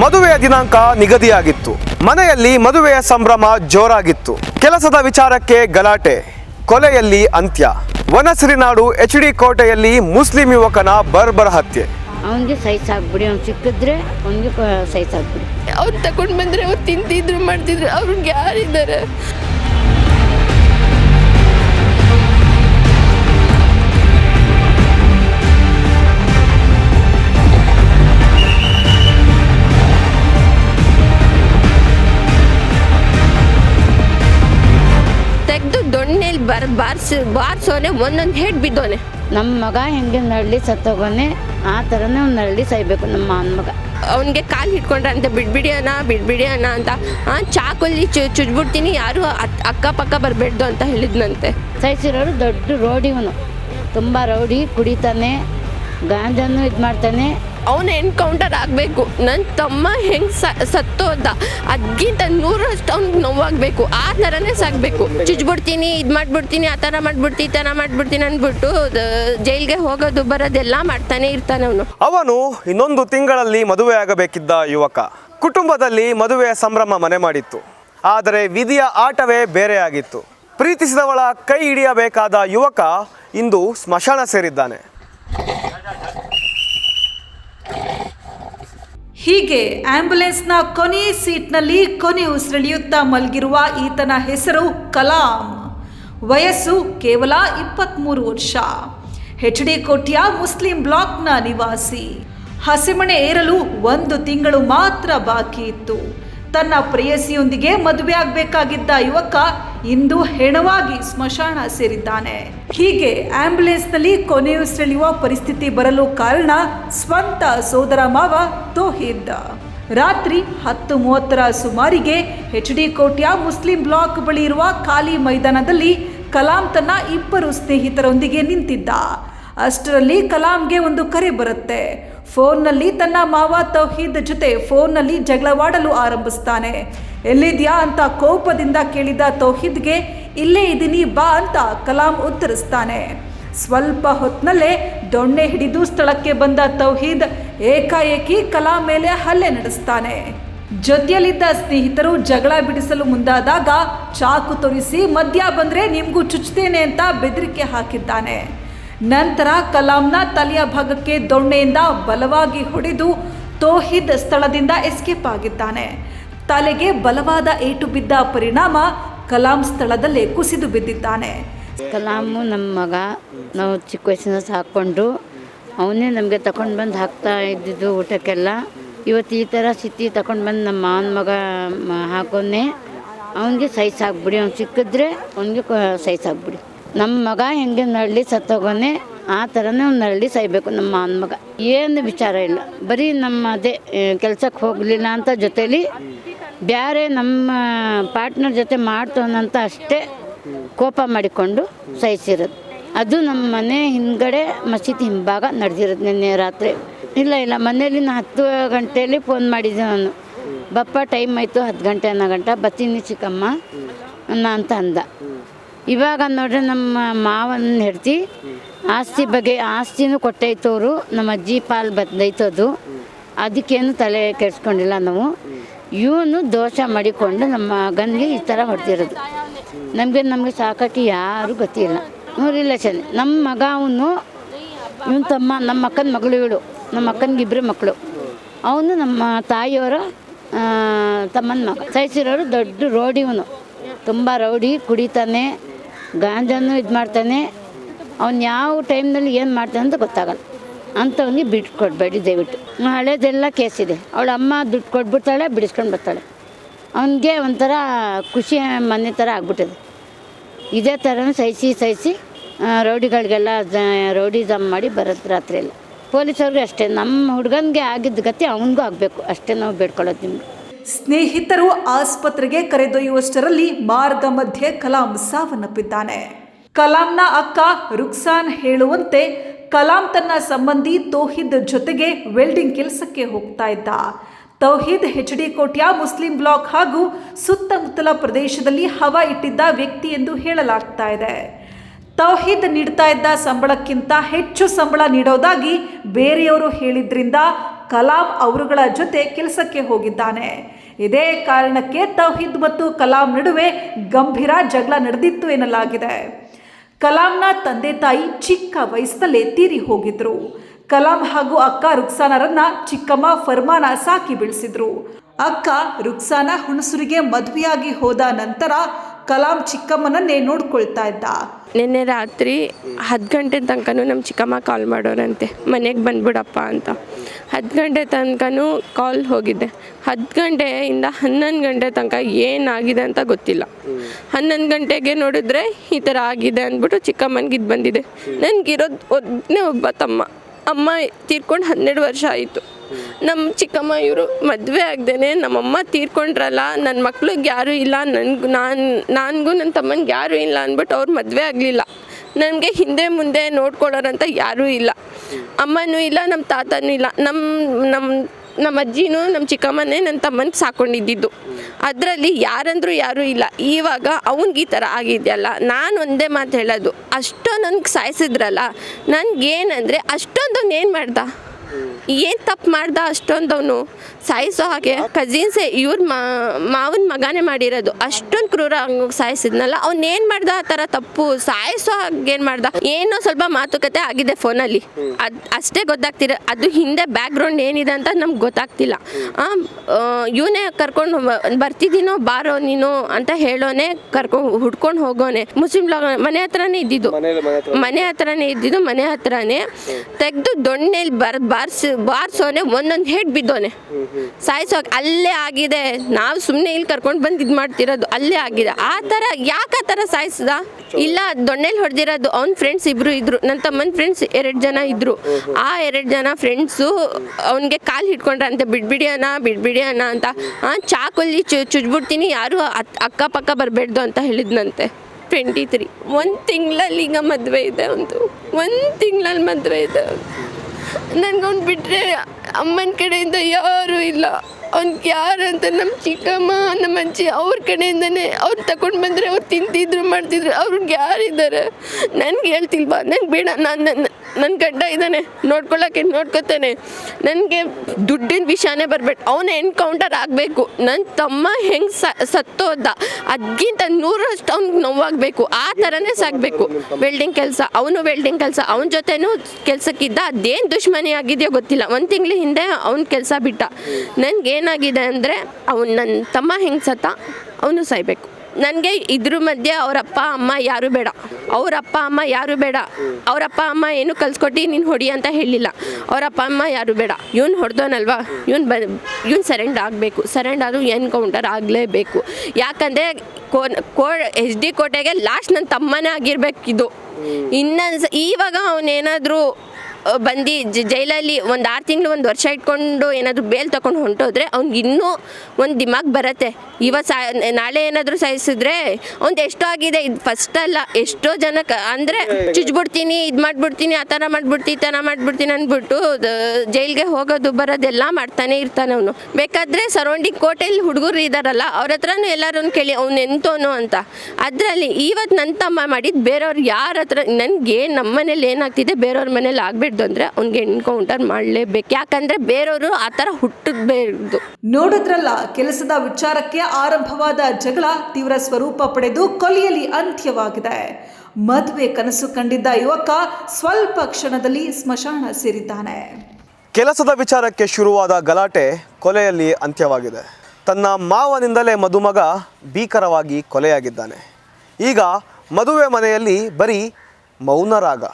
ಮದುವೆಯ ದಿನಾಂಕ ನಿಗದಿಯಾಗಿತ್ತು. ಮನೆಯಲ್ಲಿ ಮದುವೆಯ ಸಂಭ್ರಮ ಜೋರಾಗಿತ್ತು. ಕೆಲಸದ ವಿಚಾರಕ್ಕೆ ಗಲಾಟೆ. ಕೊಲೆಯಲ್ಲಿ ಅಂತ್ಯ. ವನಸಿರಿನಾಡು ಎಚ್ ಡಿ ಕೋಟೆಯಲ್ಲಿ ಮುಸ್ಲಿಂ ಯುವಕನ ಬರ್ಬರ ಹತ್ಯೆ. ಅವನಿಗೆ ಅವ್ನು ಸಿಕ್ಕಿದ್ರೆ ಅವನಿಗೆ ಸೈಜ್ ಆಗ್ಬಿಡಿ. ಅವ್ರು ತಗೊಂಡು ಬಂದರೆ ಅವ್ರು ತಿಂತಿದ್ರು ಮಾಡ್ತಿದ್ರು ಅವ್ರಿಗೆ ಯಾರಿದ್ದಾರೆ? ಬರ್ ಬಾರ್ಸಿ ಬಾರ್ಸೋನೆ ಒಂದೊಂದು ಹೆಡ್ ಬಿದ್ದೋನೆ. ನಮ್ಮ ಮಗ ಹೆಂಗೆ ನಳ್ಳಿ ಸತ್ತೋಗೋನೆ ಆ ಥರನೇ ಅವ್ನು ನಳ್ಳಿ ಸಾಯ್ಬೇಕು ನಮ್ಮ ಮಾವನ ಮಗ. ಅವನಿಗೆ ಕಾಲು ಹಿಡ್ಕೊಂಡ್ರೆ ಅಂತ ಬಿಡ್ಬಿಡಿ ಅಣ್ಣ ಬಿಡ್ಬಿಡಿ ಅಣ್ಣ ಅಂತ. ಆ ಚಾಕಲ್ಲಿ ಚು ಚುಚ್ಬಿಡ್ತೀನಿ ಯಾರು ಅಕ್ಕ ಅಕ್ಕಪಕ್ಕ ಬರಬೇಡ್ದು ಅಂತ ಹೇಳಿದ್ನಂತೆ. ಸಾಯಿಸಿರೋರು ದೊಡ್ಡ ರೋಡಿ ಇವನು ತುಂಬ ರೌಡಿ ಕುಡಿತಾನೆ ಗಾಂಜಾನು ಇದು ಮಾಡ್ತಾನೆ ಅವನ ಎನ್ಕೌಂಟರ್ ಆಗಬೇಕು. ನನ್ನ ತಮ್ಮ ಹೆಂಗೆ ಸತ್ತೋದ ಅದಕ್ಕಿಂತ ನೂರಷ್ಟು ಅವ್ನಿಗೆ ನೋವಾಗಬೇಕು. ಆ ಥರನೇ ಸಾಕಬೇಕು ಚುಚ್ಬಿಡ್ತೀನಿ, ಇದು ಮಾಡ್ಬಿಡ್ತೀನಿ, ಆ ಥರ ಮಾಡ್ಬಿಡ್ತೀನಿ ಈ ಥರ ಮಾಡ್ಬಿಡ್ತೀನಿ ಅಂದ್ಬಿಟ್ಟು ಜೈಲ್ಗೆ ಹೋಗೋದು, ಬರೋದೆಲ್ಲ ಮಾಡ್ತಾನೆ ಇರ್ತಾನೆ ಅವನು. ಅವನು ಇನ್ನೊಂದು ತಿಂಗಳಲ್ಲಿ ಮದುವೆ ಆಗಬೇಕಿದ್ದ ಯುವಕ. ಕುಟುಂಬದಲ್ಲಿ ಮದುವೆಯ ಸಂಭ್ರಮ ಮನೆ ಮಾಡಿತ್ತು. ಆದರೆ ವಿಧಿಯ ಆಟವೇ ಬೇರೆಯಾಗಿತ್ತು ಪ್ರೀತಿಸಿದವಳ ಕೈ ಹಿಡಿಯಬೇಕಾದ ಯುವಕ ಇಂದು ಸ್ಮಶಾನ ಸೇರಿದ್ದಾನೆ. ಹೀಗೆ ಆಂಬ್ಯುಲೆನ್ಸ್ನ ಕೊನೆ ಸೀಟ್ನಲ್ಲಿ ಕೊನೆ ಉಸಿರೆಳೆಯುತ್ತಾ ಮಲಗಿರುವ ಈತನ ಹೆಸರು ಕಲಾಂ. ವಯಸ್ಸು ಕೇವಲ ಇಪ್ಪತ್ತ್ಮೂರು ವರ್ಷ. ಹೆಚ್ ಡಿ ಕೋಟ್ಯ ಮುಸ್ಲಿಂ ಬ್ಲಾಕ್ನ ನಿವಾಸಿ. ಹಸಿಮಣೆ ಏರಲು ಒಂದು ತಿಂಗಳು ಮಾತ್ರ ಬಾಕಿ ಇತ್ತು. ತನ್ನ ಪ್ರೇಯಸಿಯೊಂದಿಗೆ ಮದುವೆ ಆಗಬೇಕಾಗಿದ್ದ ಯುವಕ ಇಂದು ಹೆಣವಾಗಿ ಸ್ಮಶಾನ ಸೇರಿದ್ದಾನೆ. ಹೀಗೆ ಆಂಬ್ಯುಲೆನ್ಸ್ನಲ್ಲಿ ಕೊನೆಯುಸಿರೆಳೆಯುವ ಪರಿಸ್ಥಿತಿ ಬರಲು ಕಾರಣ ಸ್ವಂತ ಸೋದರ ಮಾವ ತೋಹಿದ್. ರಾತ್ರಿ ಹತ್ತು ಮೂವತ್ತರ ಸುಮಾರಿಗೆ ಎಚ್ ಡಿ ಕೋಟ್ಯ ಮುಸ್ಲಿಂ ಬ್ಲಾಕ್ ಬಳಿ ಇರುವ ಖಾಲಿ ಮೈದಾನದಲ್ಲಿ ಕಲಾಂ ತನ್ನ ಇಬ್ಬರು ಸ್ನೇಹಿತರೊಂದಿಗೆ ನಿಂತಿದ್ದ. ಅಷ್ಟರಲ್ಲಿ ಕಲಾಂಗೆ ಒಂದು ಕರೆ ಬರುತ್ತೆ. ಫೋನ್ನಲ್ಲಿ ತನ್ನ ಮಾವ ತೌಹೀದ್ ಜೊತೆ ಫೋನ್ನಲ್ಲಿ ಜಗಳವಾಡಲು ಆರಂಭಿಸ್ತಾನೆ. ಎಲ್ಲಿದ್ಯಾ ಅಂತ ಕೋಪದಿಂದ ಕೇಳಿದ ತೌಹಿದ್ಗೆ, ಇಲ್ಲೇ ಇದ್ದೀನಿ ಬಾ ಅಂತ ಕಲಾಂ ಉತ್ತರಿಸ್ತಾನೆ. ಸ್ವಲ್ಪ ಹೊತ್ತಿನಲ್ಲೇ ದೊಣ್ಣೆ ಹಿಡಿದು ಸ್ಥಳಕ್ಕೆ ಬಂದ ತೌಹೀದ್ ಏಕಾಏಕಿ ಕಲಾಂ ಮೇಲೆ ಹಲ್ಲೆ ನಡೆಸ್ತಾನೆ. ಜೊತೆಯಲ್ಲಿದ್ದ ಸ್ನೇಹಿತರು ಜಗಳ ಬಿಡಿಸಲು ಮುಂದಾದಾಗ ಚಾಕು ತೋರಿಸಿ, ಮದ್ಯ ಬಂದ್ರೆ ನಿಮಗೂ ಚುಚ್ತೇನೆ ಅಂತ ಬೆದರಿಕೆ ಹಾಕಿದ್ದಾನೆ. ನಂತರ ಕಲಾಂನ ತಲೆಯ ಭಾಗಕ್ಕೆ ದೊಣ್ಣೆಯಿಂದ ಬಲವಾಗಿ ಹೊಡೆದು ತೋಹಿದ್ ಸ್ಥಳದಿಂದ ಎಸ್ಕೇಪ್ ಆಗಿದ್ದಾನೆ. ತಲೆಗೆ ಬಲವಾದ ಏಟು ಬಿದ್ದ ಪರಿಣಾಮ ಕಲಾಂ ಸ್ಥಳದಲ್ಲೇ ಕುಸಿದು ಬಿದ್ದಿದ್ದಾನೆ. ಕಲಾಮು ನಮ್ಮ ಮಗ, ನಾವು ಚಿಕ್ಕ ವಯಸ್ಸಿನ ಸಾಕೊಂಡು ಅವನೇ ನಮಗೆ ತಗೊಂಡು ಬಂದು ಹಾಕ್ತಾ ಇದ್ದಿದ್ದು ಊಟಕ್ಕೆಲ್ಲ. ಇವತ್ತು ಈ ಥರ ಸ್ಥಿತಿ ತಗೊಂಡು ಬಂದು ನಮ್ಮ ಮಾವನ ಮಗ ಹಾಕೋನೆ. ಅವನಿಗೆ ಸೈಜ್ ಹಾಕ್ಬಿಡಿ ಅವ್ನು ಸಿಕ್ಕಿದ್ರೆ ಅವನಿಗೆ ಸೈಜ್ ಹಾಕ್ಬಿಡಿ ನಮ್ಮ ಮಗ ಹೆಂಗೆ ನರಳಿ ಸತ್ತೋಗೋನೆ, ಆ ಥರನೇ ಅವ್ನು ನರಳಿ ಸಾಯ್ಬೇಕು ನಮ್ಮ ಮಾವನ ಮಗ. ಏನು ವಿಚಾರ ಇಲ್ಲ. ಬರೀ ನಮ್ಮ ಅದೇ ಕೆಲಸಕ್ಕೆ ಹೋಗಲಿಲ್ಲ ಅಂತ ಜೊತೇಲಿ ಬೇರೆ ನಮ್ಮ ಪಾರ್ಟ್ನರ್ ಜೊತೆ ಮಾಡ್ತಾನಂತ ಅಷ್ಟೇ ಕೋಪ ಮಾಡಿಕೊಂಡು ಸಹಿಸಿರೋದು. ಅದು ನಮ್ಮ ಮನೆ ಹಿಂದ್ಗಡೆ ಮಸೀದಿ ಹಿಂಭಾಗ ನಡೆದಿರೋದು ನಿನ್ನೆ ರಾತ್ರಿ. ಇಲ್ಲ ಇಲ್ಲ ಮನೇಲಿ ನಾನು ಹತ್ತು ಗಂಟೆಯಲ್ಲಿ ಫೋನ್ ಮಾಡಿದ್ದೆ ನಾನು. ಬಪ್ಪ ಟೈಮ್ ಆಯಿತು, ಹತ್ತು ಗಂಟೆ ಅನ್ನೋ ಗಂಟೆ ಬತ್ತೀನಿ ಚಿಕ್ಕಮ್ಮ ಅನ್ನ ಅಂತ ಅಂದ. ಇವಾಗ ನೋಡ್ರಿ ನಮ್ಮ ಮಾವನ ಹೆಡ್ತಿ ಆಸ್ತಿ ಬಗ್ಗೆ ಆಸ್ತಿನೂ ಕೊಟ್ಟೈತವರು, ನಮ್ಮ ಅಜ್ಜಿ ಪಾಲ್ ಬಂದೈತದು. ಅದಕ್ಕೇನು ತಲೆ ಕೆಡಿಸ್ಕೊಂಡಿಲ್ಲ ನಾವು. ಇವನು ದೋಷ ಮಾಡಿಕೊಂಡು ನಮ್ಮ ಮಗನಿಗೆ ಈ ಥರ ಹೊಡೆದಿರೋದು. ನಮಗೆ ನಮಗೆ ಸಾಕಕ್ಕೆ ಯಾರೂ ಗೊತ್ತಿಲ್ಲ ನೋ ರಿಲೇಷನ್ ನಮ್ಮ ಮಗ ಅವನು, ಇವನು ತಮ್ಮ, ನಮ್ಮ ಅಕ್ಕನ ಮಗಳು ಇವಳು. ನಮ್ಮ ಅಕ್ಕನಿಗೆ ಇಬ್ಬರು ಮಕ್ಕಳು. ಅವನು ನಮ್ಮ ತಾಯಿಯವರ ತಮ್ಮನ ಮಗ. ಸಹಿಸಿರೋರು ದೊಡ್ಡ ರೋಡಿ ಇವನು. ತುಂಬ ರೌಡಿ, ಕುಡಿತಾನೆ, ಗಾಂಜಾನು ಇದು ಮಾಡ್ತಾನೆ ಅವನು ಯಾವ ಟೈಮ್ನಲ್ಲಿ ಏನು ಮಾಡ್ತಾನೆ ಅಂತ ಗೊತ್ತಾಗಲ್ಲ. ಅಂಥವ್ನಿಗೆ ಬಿಟ್ಟು ಕೊಡಬೇಡಿ ದಯವಿಟ್ಟು. ಹಳೇದೆಲ್ಲ ಕೇಸಿದೆ ಅವಳ ಅಮ್ಮ ದುಡ್ಡು ಕೊಟ್ಬಿಡ್ತಾಳೆ, ಬಿಡಿಸ್ಕೊಂಡು ಬರ್ತಾಳೆ. ಅವನಿಗೆ ಒಂಥರ ಖುಷಿ ಮನೆ ಥರ ಆಗ್ಬಿಟ್ಟಿದೆ. ಇದೇ ಥರನೂ ಸಹಿಸಿ ಸಹಿಸಿ ರೌಡಿಗಳಿಗೆಲ್ಲ ರೌಡಿ ರೌಡಿಸಮ್ ಮಾಡಿ ಬರೋದು ರಾತ್ರಿ ಎಲ್ಲ. ಪೊಲೀಸವ್ರಿಗೆ ಅಷ್ಟೇ. ನಮ್ಮ ಹುಡುಗನಿಗೆ ಆಗಿದ್ದ ಗತಿ ಅವನಿಗೂ ಆಗಬೇಕು. ಅಷ್ಟೇ ನಾವು ಬೇಡ್ಕೊಳ್ಳೋದು ನಿಮ್ಗೆ. ಸ್ನೇಹಿತರು ಆಸ್ಪತ್ರೆಗೆ ಕರೆದೊಯ್ಯುವಷ್ಟರಲ್ಲಿ ಮಾರ್ಗ ಮಧ್ಯೆ ಕಲಾಂ ಸಾವನ್ನಪ್ಪಿದ್ದಾನೆ. ಕಲಾಂನ ಅಕ್ಕ ರುಕ್ಸಾನ್ ಹೇಳುವಂತೆ ಕಲಾಂ ತನ್ನ ಸಂಬಂಧಿ ತೋಹಿದ್ ಜೊತೆಗೆ ವೆಲ್ಡಿಂಗ್ ಕೆಲಸಕ್ಕೆ ಹೋಗ್ತಾ ಇದ್ದ. ತೌಹಿದ್ ಹೆಚ್ ಡಿ ಕೋಟ್ಯ, ಮುಸ್ಲಿಂ ಬ್ಲಾಕ್ ಹಾಗೂ ಸುತ್ತಮುತ್ತಲ ಪ್ರದೇಶದಲ್ಲಿ ಹವಾ ಇಟ್ಟಿದ್ದ ವ್ಯಕ್ತಿ ಎಂದು ಹೇಳಲಾಗ್ತಾ ಇದೆ. ತೌಹಿದ್ ನೀಡ್ತಾ ಇದ್ದ ಸಂಬಳಕ್ಕಿಂತ ಹೆಚ್ಚು ಸಂಬಳ ನೀಡೋದಾಗಿ ಬೇರೆಯವರು ಹೇಳಿದ್ರಿಂದ ಕಲಾಂ ಅವರುಗಳ ಜೊತೆ ಕೆಲಸಕ್ಕೆ ಹೋಗಿದ್ದಾನೆ. ಇದೇ ಕಾರಣಕ್ಕೆ ತೌಹಿದ್ ಮತ್ತು ಕಲಾಂ ನಡುವೆ ಗಂಭೀರ ಜಗಳ ನಡೆದಿತ್ತು ಎನ್ನಲಾಗಿದೆ. ಕಲಾಂನ ತಂದೆ ತಾಯಿ ಚಿಕ್ಕ ವಯಸ್ಸಿನಲ್ಲೇ ತೀರಿ ಹೋಗಿದ್ರು. ಕಲಾಂ ಹಾಗೂ ಅಕ್ಕ ರುಕ್ಸಾನರನ್ನ ಚಿಕ್ಕಮ್ಮ ಫರ್ಮಾನ ಸಾಕಿ ಬೆಳೆಸಿದ್ರು. ಅಕ್ಕ ರುಕ್ಸಾನ ಹುಣಸೂರಿಗೆ ಮದುವೆಯಾಗಿ ಹೋದ ನಂತರ ಕಲಾಂ ಚಿಕ್ಕಮ್ಮನನ್ನೇ ನೋಡ್ಕೊಳ್ತಾ ಇದ್ದ. ನಿನ್ನೆ ರಾತ್ರಿ ಹತ್ತು ಗಂಟೆ ತನಕನೂ ನಮ್ಮ ಚಿಕ್ಕಮ್ಮ ಕಾಲ್ ಮಾಡೋರಂತೆ. ಮನೆಗೆ ಬಂದ್ಬಿಡಪ್ಪ ಅಂತ. ಹತ್ತು ಗಂಟೆ ತನಕನೂ ಕಾಲ್ ಹೋಗಿದ್ದೆ ಹತ್ತು ಗಂಟೆಯಿಂದ ಹನ್ನೊಂದು ಗಂಟೆ ತನಕ ಏನಾಗಿದೆ ಅಂತ ಗೊತ್ತಿಲ್ಲ. ಹನ್ನೊಂದು ಗಂಟೆಗೆ ನೋಡಿದ್ರೆ ಈ ಥರ ಆಗಿದೆ ಅಂದ್ಬಿಟ್ಟು ಚಿಕ್ಕಮ್ಮನಿಗೆ ಇದು ಬಂದಿದೆ. ನನಗಿರೋದು ಒಬ್ಬನೇ ಒಬ್ಬ ತಮ್ಮ. ಅಮ್ಮ ತೀರ್ಕೊಂಡು ಹನ್ನೆರಡು ವರ್ಷ ಆಯಿತು. ನಮ್ಮ ಚಿಕ್ಕಮ್ಮ ಇವರು ಮದುವೆ ಆಗ್ದೇನೆ ನಮ್ಮಮ್ಮ ತೀರ್ಕೊಂಡ್ರಲ್ಲ ನನ್ನ ಮಕ್ಳಿಗೆ ಯಾರೂ ಇಲ್ಲ, ನನ್ಗೆ ನಾನು, ನನಗೂ ನನ್ನ ತಮ್ಮನಿಗೆ ಯಾರೂ ಇಲ್ಲ ಅಂದ್ಬಿಟ್ಟು ಅವ್ರು ಮದುವೆ ಆಗಲಿಲ್ಲ. ನನಗೆ ಹಿಂದೆ ಮುಂದೆ ನೋಡ್ಕೊಳ್ಳೋರಂತ ಯಾರೂ ಇಲ್ಲ. ಅಮ್ಮನೂ ಇಲ್ಲ ನಮ್ಮ ತಾತನೂ ಇಲ್ಲ. ನಮ್ಮ ನಮ್ಮ ನಮ್ಮ ಅಜ್ಜಿನೂ ನಮ್ಮ ಚಿಕ್ಕಮ್ಮನೇ ನನ್ನ ತಮ್ಮನಿಗೆ ಸಾಕೊಂಡಿದ್ದಿದ್ದು. ಅದರಲ್ಲಿ ಯಾರಂದ್ರೂ ಯಾರೂ ಇಲ್ಲ. ಇವಾಗ ಅವ್ನಿಗೆ ಈ ಥರ ಆಗಿದೆಯಲ್ಲ, ನಾನು ಒಂದೇ ಮಾತು ಹೇಳೋದು. ಅಷ್ಟೊಂದು ನನಗೆ ಸಾಯಿಸಿದ್ರಲ್ಲ ನನಗೇನಂದರೆ ಅಷ್ಟೊಂದು ಏನು ಮಾಡ್ದ? ಏನು ತಪ್ಪು ಮಾಡ್ದ ಅವನು ಸಾಯಿಸೋ ಹಾಗೆ. ಕಸಿನ್ಸೇ ಇವ್ರ ಮಾವನ ಮಗನೇ ಮಾಡಿರೋದು. ಅಷ್ಟೊಂದು ಕ್ರೂರ ಹಂಗ ಸಾಯಿಸಿದ್ನಲ್ಲ. ಅವ್ನೇನು ಮಾಡ್ದ ಆ ಥರ ತಪ್ಪು? ಸಾಯಿಸೋ ಹಾಗೆ ಏನು ಮಾಡ್ದ? ಏನೋ ಸ್ವಲ್ಪ ಮಾತುಕತೆ ಆಗಿದೆ ಫೋನಲ್ಲಿ. ಅದು ಅಷ್ಟೇ ಗೊತ್ತಾಗ್ತಿರ ಅದು ಹಿಂದೆ ಬ್ಯಾಕ್ಗ್ರೌಂಡ್ ಏನಿದೆ ಅಂತ ನಮ್ಗೆ ಗೊತ್ತಾಗ್ತಿಲ್ಲ. ಇವನೇ ಕರ್ಕೊಂಡು ಬರ್ತಿದ್ದೀನೋ ಬಾರೋ ನೀನು ಅಂತ ಹೇಳೋನೆ ಕರ್ಕೊಂಡು ಹುಡ್ಕೊಂಡು ಹೋಗೋನೆ. ಮುಸ್ಲಿಂ ಮನೆ ಹತ್ರನೇ ಇದ್ದಿದ್ದು. ಮನೆ ಹತ್ರನೇ ಇದ್ದಿದ್ದು ಮನೆ ಹತ್ರನೇ. ತೆಗೆದು ದೊಣ್ಣೆಲಿ ಬರ್ ಬಾರ್ಸಿ, ಬಾರ್ಸೋನೆ ಒಂದೊಂದು ಹೇಟ್ ಬಿದ್ದೋನೆ. ಸಾಯಿಸೋಕೆ ಅಲ್ಲೇ ಆಗಿದೆ. ನಾವು ಸುಮ್ಮನೆ ಇಲ್ಲಿ ಕರ್ಕೊಂಡು ಬಂದು ಇದು ಮಾಡ್ತಿರೋದು ಅಲ್ಲೇ ಆಗಿದೆ. ಆ ಥರ ಯಾಕೆ ಆ ಥರ ಸಾಯಿಸ್ದ? ಇಲ್ಲ, ದೊಣ್ಣೆಲಿ ಹೊಡೆದಿರೋದು ಅವ್ನ ಫ್ರೆಂಡ್ಸ್ ಇಬ್ರು ಇದ್ರು. ನನ್ನ ತಮ್ಮನ ಫ್ರೆಂಡ್ಸ್ ಎರಡು ಜನ ಇದ್ರು. ಆ ಎರಡು ಜನ ಫ್ರೆಂಡ್ಸು ಅವನಿಗೆ ಕಾಲು ಹಿಡ್ಕೊಂಡ್ರಂತೆ ಬಿಡ್ಬಿಡಿ ಅಣ್ಣ ಬಿಡ್ಬಿಡಿ ಅಣ್ಣ ಅಂತ. ಆ ಚಾಕಲ್ಲಿ ಚು, ಚುಚ್ಬಿಡ್ತೀನಿ, ಯಾರು ಅತ್- ಅಕ್ಕಪಕ್ಕ ಬರಬೇಡ್ದು ಅಂತ ಹೇಳಿದ್ನಂತೆ. ಟ್ವೆಂಟಿ ತ್ರೀ ಒಂದು ತಿಂಗಳಲ್ಲಿ ಈಗ ಮದುವೆ ಇದೆ ಒಂದು ಒಂದು ತಿಂಗಳಲ್ಲಿ ಮದುವೆ ಇದೆ ನನ್ಗವ್ನು ಬಿಟ್ಟರೆ ಅಮ್ಮನ ಕಡೆಯಿಂದ ಯಾರೂ ಇಲ್ಲ. ಅವ್ನಿಗೆ ಯಾರು ಅಂತ ನಮ್ಮ ಚಿಕ್ಕಮ್ಮ ನಮ್ಮ ಅಜ್ಜಿ ಅವ್ರ ಕಡೆಯಿಂದನೇ ಅವ್ರು ತಗೊಂಡು ಬಂದರೆ ಅವ್ರು ತಿಂತಿದ್ರು, ಮಾಡ್ತಿದ್ರು, ಅವ್ರಿಗೆ ಯಾರಿದ್ದಾರೆ? ನನಗೆ ಹೇಳ್ತಿಲ್ವಾ? ನಂಗೆ ಬೇಡ, ನಾನು ನನ್ನ ನನ್ನ ಗಂಡ ಇದ್ದಾನೆ ನೋಡ್ಕೊಳ್ಳೋಕೆ ನೋಡ್ಕೊತಾನೆ. ನನಗೆ ದುಡ್ಡಿನ ವಿಷಯನೇ ಬರಬೇಡ ಅವನ ಎನ್ಕೌಂಟರ್ ಆಗಬೇಕು. ನನ್ನ ತಮ್ಮ ಹೆಂಗೆ ಸತ್ತೋದ ಅದಕ್ಕಿಂತ ನೂರಷ್ಟು ಅವ್ನಿಗೆ ನೋವಾಗಬೇಕು. ಆ ಥರನೇ ಸಾಕಬೇಕು ವೆಲ್ಡಿಂಗ್ ಕೆಲಸ. ಅವನು ವೆಲ್ಡಿಂಗ್ ಕೆಲಸ. ಅವನ ಜೊತೆನೂ ಕೆಲಸಕ್ಕಿದ್ದ ಅದೇನು ದುಶ್ಮನಿ ಆಗಿದೆಯೋ ಗೊತ್ತಿಲ್ಲ. ಒಂದು ತಿಂಗಳ ಹಿಂದೆ ಅವ್ನ ಕೆಲಸ ಬಿಟ್ಟ. ನನಗೇನಾಗಿದೆ ಅಂದರೆ, ಅವ್ನು ನನ್ನ ತಮ್ಮ ಹೆಂಗೆ ಸತ್ತ, ಅವನು ಸಾಯ್ಬೇಕು. ನನಗೆ ಇದ್ರ ಮಧ್ಯೆ ಅವರಪ್ಪ, ಅಮ್ಮ ಯಾರು ಬೇಡ. ಅವರಪ್ಪ, ಅಮ್ಮ ಯಾರು ಬೇಡ. ಅವರಪ್ಪ, ಅಮ್ಮ ಏನು ಕಲ್ಸ್ಕೊಟ್ಟು ನೀನು ಹೊಡಿ ಅಂತ ಹೇಳಿಲ್ಲ. ಅವರಪ್ಪ, ಅಮ್ಮ ಯಾರು ಬೇಡ. ಇವ್ನು ಹೊಡೆದೋನಲ್ವಾ? ಇವ್ನು ಬ, ಇವ್ನು ಸರೆಂಡ್ ಆಗಬೇಕು. ಸರೆಂಡ್ ಆದರೂ ಎನ್ಕೌಂಟರ್ ಆಗಲೇಬೇಕು. ಯಾಕಂದರೆ ಕೋ ಕೋ ಎಚ್ ಡಿ ಕೋಟೆಗೆ ಲಾಸ್ಟ್ ನನ್ನ ತಮ್ಮನೇ ಆಗಿರ್ಬೇಕಿದು. ಇನ್ನೊಂದು ಇವಾಗ ಅವನೇನಾದರೂ ಬಂದು ಜೈಲಲ್ಲಿ ಒಂದು ಆರು ತಿಂಗಳು ಒಂದು ವರ್ಷ ಇಟ್ಕೊಂಡು ಏನಾದರೂ ಬೇಲ್ ತಗೊಂಡು ಹೊಂಟೋದ್ರೆ ಅವ್ನಿಗೆ ಇನ್ನೂ ಒಂದು ದಿಮಾಗ್ ಬರುತ್ತೆ. ಇವತ್ತು ಸಾ ನಾಳೆ ಏನಾದರೂ ಸಾಯಿಸಿದ್ರೆ ಅವ್ನು ಎಷ್ಟೋ ಆಗಿದೆ. ಇದು ಫಸ್ಟ್ ಅಲ್ಲ, ಎಷ್ಟೋ ಜನಕ್ಕೆ ಅಂದರೆ ಚುಚ್ಬಿಡ್ತೀನಿ, ಇದು ಮಾಡಿಬಿಡ್ತೀನಿ, ಆ ಥರ ಮಾಡ್ಬಿಡ್ತೀನಿ ಈ ಥರ ಮಾಡಿಬಿಡ್ತೀನಿ ಅಂದ್ಬಿಟ್ಟು ಜೈಲಿಗೆ ಹೋಗೋದು ಬರೋದೆಲ್ಲ ಮಾಡ್ತಾನೆ ಇರ್ತಾನೆ ಅವನು. ಬೇಕಾದರೆ ಸರೌಂಡಿಂಗ್ ಕೋಟೆಯಲ್ಲಿ ಹುಡುಗರು ಇದ್ದಾರಲ್ಲ ಅವ್ರ ಹತ್ರನೂ ಎಲ್ಲರೂ ಕೇಳಿ ಅವ್ನು ಎಂತೋನು ಅಂತ. ಅದರಲ್ಲಿ ಇವತ್ತು ನನ್ನ ತಮ್ಮ ಮಾಡಿದ್ದು ಬೇರೆಯವ್ರು ಯಾರ ಹತ್ರ ನನಗೆ ನಮ್ಮ ಮನೇಲಿ ಏನಾಗ್ತಿದೆ, ಬೇರೆಯವ್ರ ಮನೇಲಿ ಆಗಬೇಡ್ದು ಅಂದರೆ ಅವ್ನಿಗೆ ಎನ್ಕೌಂಟರ್ ಮಾಡಲೇಬೇಕು. ಯಾಕಂದರೆ ಬೇರೆಯವರು ಆ ಥರ ಹುಟ್ಟಬೇಡ್ದು ನೋಡಿದ್ರಲ್ಲ ಕೆಲಸದ ವಿಚಾರಕ್ಕೆ ಆರಂಭವಾದ ಜಗಳ ತೀವ್ರ ಸ್ವರೂಪ ಪಡೆದು ಕೊಲೆಯಲ್ಲಿ ಅಂತ್ಯವಾಗಿದೆ. ಮದುವೆ ಕನಸು ಕಂಡಿದ್ದ ಯುವಕ ಸ್ವಲ್ಪ ಕ್ಷಣದಲ್ಲಿ ಸ್ಮಶಾನ ಸೇರಿದ್ದಾನೆ. ಕೆಲಸದ ವಿಚಾರಕ್ಕೆ ಶುರುವಾದ ಗಲಾಟೆ ಕೊಲೆಯಲ್ಲಿ ಅಂತ್ಯವಾಗಿದೆ. ತನ್ನ ಮಾವನಿಂದಲೇ ಮದುಮಗ ಭೀಕರವಾಗಿ ಕೊಲೆಯಾಗಿದ್ದಾನೆ. ಈಗ ಮದುವೆ ಮನೆಯಲ್ಲಿ ಬರೀ ಮೌನರಾಗ.